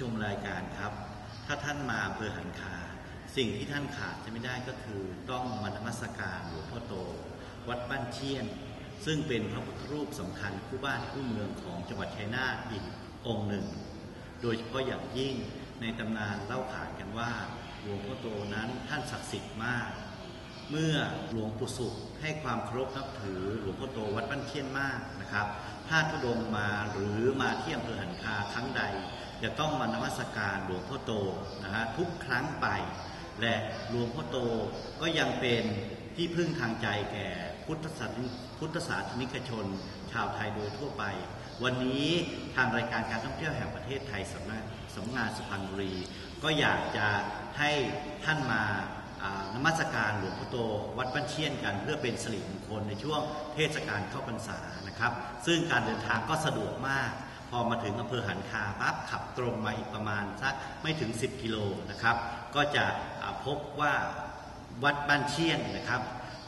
ชมรายการครับ ถ้าท่านมาอำเภอหันคา สิ่งที่ท่านขาดจะไม่ได้ก็คือ ต้องมานมัสการหลวงพ่อโต วัดบ้านเชียน ซึ่งเป็นพระพุทธรูปสำคัญคู่บ้านคู่เมืองของจังหวัดชัยนาทอีกองค์หนึ่ง โดยเฉพาะอย่างยิ่งในตำนานเล่าขานกันว่าหลวงพ่อโตนั้นท่านศักดิ์สิทธิ์มาก เมื่อหลวงปู่สุขให้ความเคารพนับถือหลวงพ่อโตวัดบ้านเชียนมากนะครับ ถ้าทุดงมาหรือมาที่อำเภอหันคาครั้งใด จะต้องมานมัสการหลวงพ่อโตนะฮะทุกครั้งไป และหลวงพ่อโตก็ยังเป็นที่พึ่งทางใจแก่พุทธศาสนิพุทธศาสนิกชน ชาวไทยโดยทั่วไป วันนี้ทางรายการการท่องเที่ยวแห่งประเทศไทยสำนักสำนักงานสุพรรณบุรี ก็อยากจะให้ท่านมาอ่านมัสการหลวงพ่อโตวัดบ้านเชียนกัน เพื่อเป็นสิริมงคลในช่วงเทศกาลเข้าพรรษานะครับ ซึ่งการเดินทางก็สะดวกมาก พอมาถึงอำเภอหันคาปั๊บขับตรงมาอีกประมาณสักไม่ถึง 10 กิโลนะครับ ก็จะพบว่าวัดบ้านเชียนนะครับ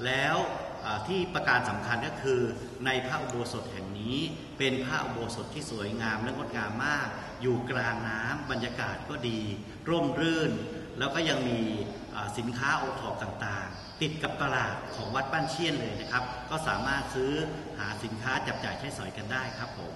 แล้วที่ประการสำคัญก็คือในพระอุโบสถแห่งนี้ เป็นพระอุโบสถที่สวยงามและงดงามมาก อยู่กลางน้ำบรรยากาศก็ดี ร่มรื่น แล้วก็ยังมีสินค้าโอทอปต่างๆ ติดกับตลาดของวัดบ้านเชียนเลยนะครับ ก็สามารถซื้อหาสินค้าจับจ่ายใช้สอยกันได้ครับผม